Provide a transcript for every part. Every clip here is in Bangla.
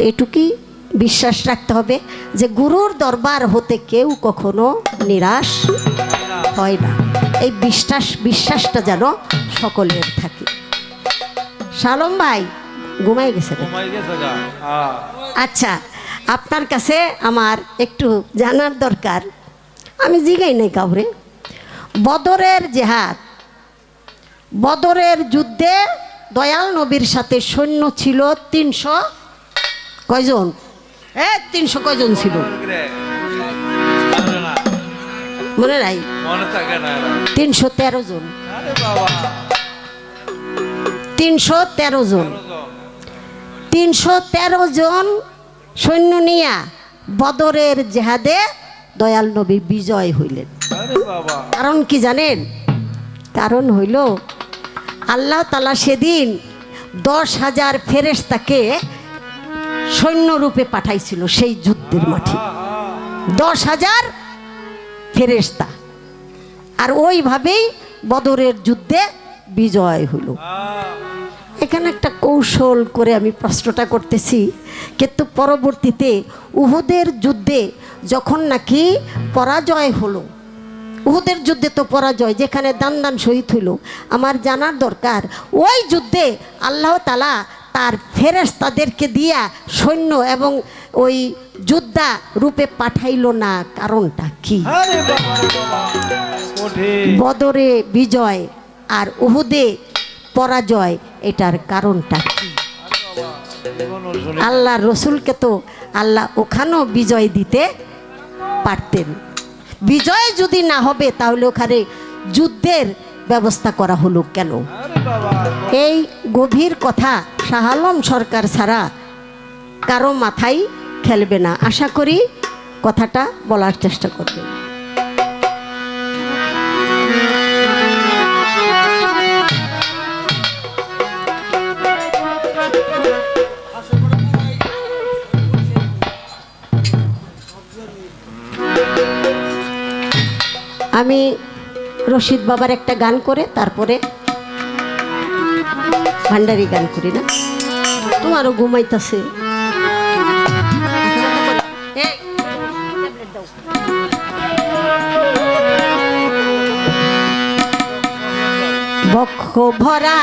তো এটুকুই বিশ্বাস রাখতে হবে যে গুরুর দরবার হতে কেউ কখনো নিরাশ হয় না। এই বিশ্বাস বিশ্বাসটা যেন সকলের থাকে। শালম ভাই ঘুমাই গেছে আচ্ছা আপনার কাছে আমার একটু জানার দরকার। আমি জিগাই নাই কাউরে। বদরের জেহাদ বদরের যুদ্ধে দয়াল নবীর সাথে সৈন্য ছিল তিনশো কয়জন? এ তিনশো কয়জন ছিল? মনে নাই। তিনশো তেরো জন। তিনশো তেরো জন। তিনশো তেরো জন সৈন্য নিয়া বদরের জেহাদে দয়াল নবী বিজয় হইলেন। কারণ কি জানেন? কারণ হইল আল্লাহ তালা সেদিন দশ হাজার ফেরেশতাকে সৈন্যরূপে পাঠাইছিল সেই যুদ্ধের মাঠে। দশ হাজার ফেরেশতা। আর ওইভাবেই বদরের যুদ্ধে বিজয় হলো। এখানে একটা কৌশল করে আমি প্রশ্নটা করতেছি, কিন্তু পরবর্তীতে উহুদের যুদ্ধে যখন নাকি পরাজয় হলো, উহুদের যুদ্ধে তো পরাজয়, যেখানে দান দান শহীদ হইল আমার জানার দরকার, ওই যুদ্ধে আল্লাহ তালা তার ফেরেস তাদেরকে দিয়া সৈন্য এবং ওই যোদ্ধা রূপে পাঠাইল না। কারণটা কি? বদরে বিজয় আর উহুদে পরাজয় এটার কারণটা কি? আল্লাহ রসুলকে তো আল্লাহ ওখানেও বিজয় দিতে পারতেন। বিজয় যদি না হবে তাহলে ওখানে যুদ্ধের ব্যবস্থা করা হলো কেন? এই গভীর কথা শাহ আলম সরকার ছাড়া কারও মাথায় খেলবে না। আশা করি কথাটা বলার চেষ্টা করবে। আমি রশিদ বাবার একটা গান করে, তারপরে ভান্ডারি গান করি না। তোমারও ঘুমাইতেছে। বক্ষ ভরা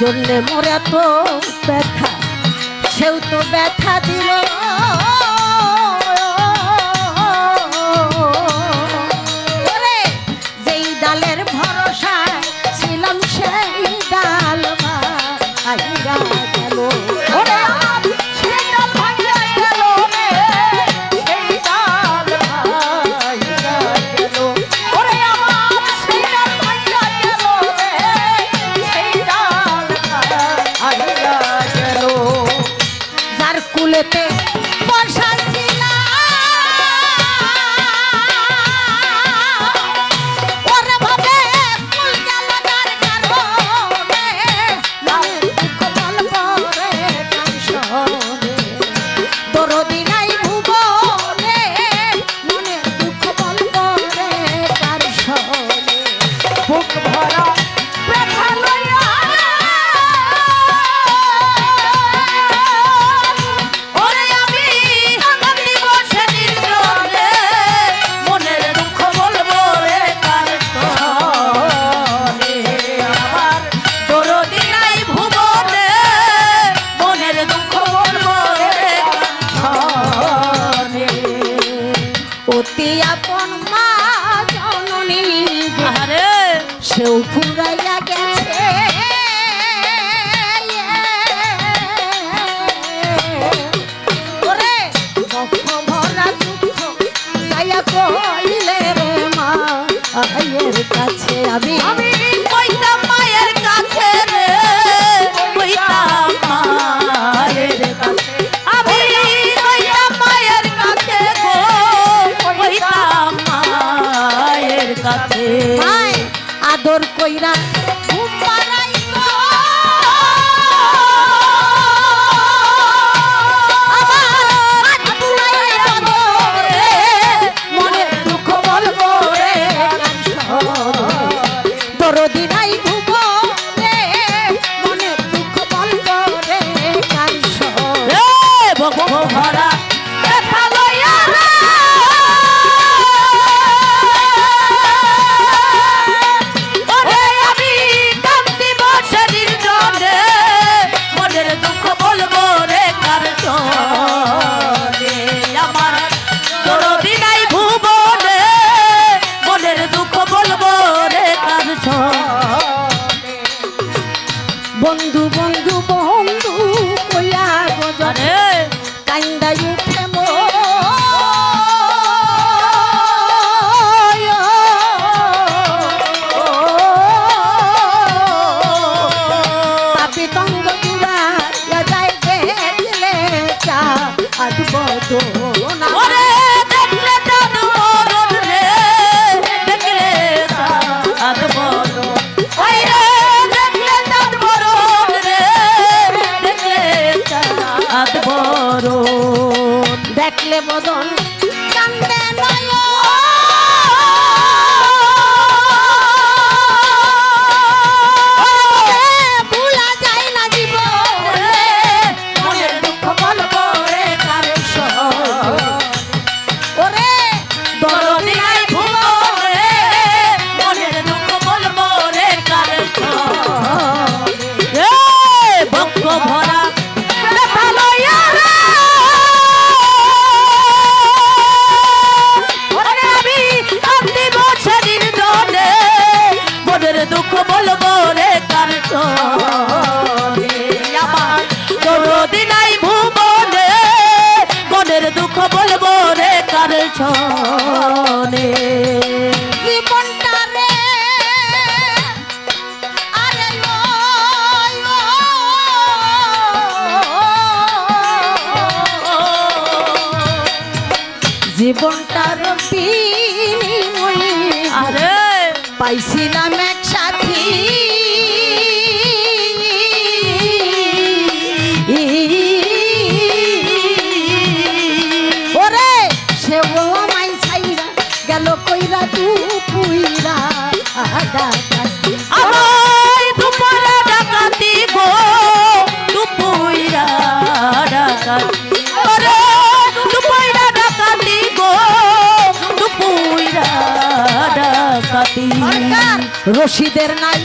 জন্যে মোরা তো ব্যথা সেও তো ব্যথা দিল। যেই ডালের ভরসায় পতিয়া আদর কইরা পিছনে জীবনটার পি আরে পাইছি না এক সাথী। আমায় দুপুরা ডাকাতি গো দুপুরা ডাকাতি। ওরে দুপুরা ডাকাতি ডাকাতি। রশিদের নাই